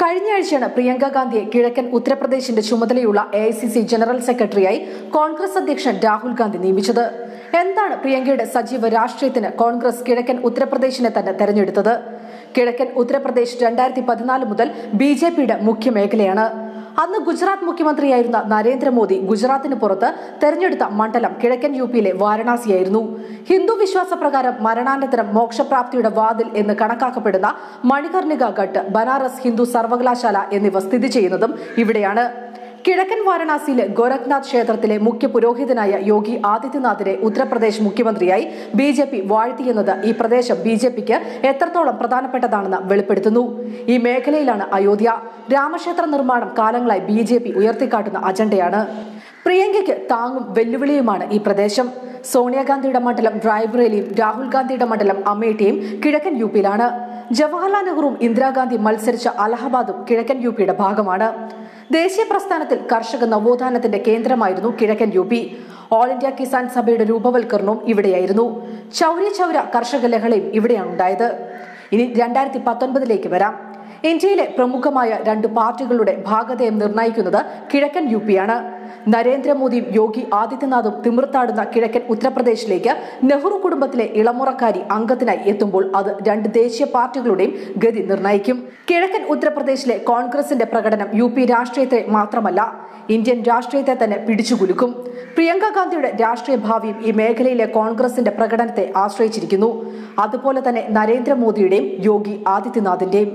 കഴിഞ്ഞയാഴ്ചയാണ് പ്രിയങ്ക ഗാന്ധിയെ കിഴക്കൻ ഉത്തർപ്രദേശിന്റെ ചുമതലയുള്ള എ ജനറൽ സെക്രട്ടറിയായി കോൺഗ്രസ് അധ്യക്ഷൻ രാഹുൽ ഗാന്ധി നിയമിച്ചത്. എന്താണ് പ്രിയങ്കയുടെ സജീവ രാഷ്ട്രീയത്തിന് കോൺഗ്രസ് കിഴക്കൻ ഉത്തർപ്രദേശിനെ തന്നെ തെരഞ്ഞെടുത്തത്? കിഴക്കൻ ഉത്തർപ്രദേശ് രണ്ടായിരത്തി പതിനാല് മുതൽ ബി ജെ പിയുടെ മുഖ്യ മേഖലയാണ് അന്ന് ഗുജറാത്ത് മുഖ്യമന്ത്രിയായിരുന്ന നരേന്ദ്രമോദി ഗുജറാത്തിന് പുറത്ത് തെരഞ്ഞെടുത്ത മണ്ഡലം കിഴക്കൻ യു പിയിലെ വാരണാസിയായിരുന്നു. ഹിന്ദു വിശ്വാസപ്രകാരം മരണാനന്തരം മോക്ഷപ്രാപ്തിയുടെ വാതിൽ എന്ന് കണക്കാക്കപ്പെടുന്ന മണികർണിക ഘട്ട് ബനാറസ് ഹിന്ദു സർവകലാശാല എന്നിവ സ്ഥിതി ചെയ്യുന്നതും ഇവിടെയാണ്. കിഴക്കൻ വാരണാസിയിലെ ഗോരഖ്നാഥ് ക്ഷേത്രത്തിലെ മുഖ്യ പുരോഹിതനായ യോഗി ആദിത്യനാഥിനെ ഉത്തർപ്രദേശ് മുഖ്യമന്ത്രിയായി ബി ജെ പി വാഴ്ത്തിയെന്നത് ഈ പ്രദേശം ബി ജെ പിക്ക് എത്രത്തോളം പ്രധാനപ്പെട്ടതാണെന്ന് വെളിപ്പെടുത്തുന്നു. ഈ മേഖലയിലാണ് അയോധ്യ. രാമക്ഷേത്ര നിർമ്മാണം കാലങ്ങളായി ബി ജെ പി ഉയർത്തിക്കാട്ടുന്ന അജണ്ടയാണ്. പ്രിയങ്കയ്ക്ക് താങ്ങും വെല്ലുവിളിയുമാണ് ഈ പ്രദേശം. സോണിയാഗാന്ധിയുടെ മണ്ഡലം റായ്ബറേലിയും രാഹുൽ ഗാന്ധിയുടെ മണ്ഡലം അമേഠിയും കിഴക്കൻ യു പിയിലാണ്. ജവഹർലാൽ നെഹ്റുവും ഇന്ദിരാഗാന്ധി മത്സരിച്ച അലഹബാദും കിഴക്കൻ യു പിയുടെ ഭാഗമാണ്. ദേശീയ പ്രസ്ഥാനത്തിൽ കർഷക നവോത്ഥാനത്തിന്റെ കേന്ദ്രമായിരുന്നു കിഴക്കൻ U P. All India Kisan സഭയുടെ രൂപവൽക്കരണവും ഇവിടെയായിരുന്നു. ചൗരി ചൗര കർഷക ലഹളയും ഇവിടെയാണ് ഉണ്ടായത്. ഇനി രണ്ടായിരത്തി പത്തൊൻപതിലേക്ക് വരാം ഇന്ത്യയിലെ പ്രമുഖമായ രണ്ട് പാർട്ടികളുടെ ഭാഗതയം നിർണയിക്കുന്നത് കിഴക്കൻ യു പിയാണ് നരേന്ദ്രമോദിയും യോഗി ആദിത്യനാഥും തിമിർത്താടുന്ന കിഴക്കൻ ഉത്തർപ്രദേശിലേക്ക് നെഹ്റു കുടുംബത്തിലെ ഇളമുറക്കാരി അംഗത്തിനായി എത്തുമ്പോൾ അത് രണ്ട് ദേശീയ പാർട്ടികളുടെയും ഗതി നിർണയിക്കും. കിഴക്കൻ ഉത്തർപ്രദേശിലെ കോൺഗ്രസിന്റെ പ്രകടനം യു പി രാഷ്ട്രീയത്തെ മാത്രമല്ല ഇന്ത്യൻ രാഷ്ട്രീയത്തെ തന്നെ പിടിച്ചുകുലുക്കും. പ്രിയങ്ക ഗാന്ധിയുടെ രാഷ്ട്രീയ ഭാവിയും ഈ മേഖലയിലെ കോൺഗ്രസിന്റെ പ്രകടനത്തെ ആശ്രയിച്ചിരിക്കുന്നു. അതുപോലെ തന്നെ നരേന്ദ്രമോദിയുടെയും യോഗി ആദിത്യനാഥിന്റെയും.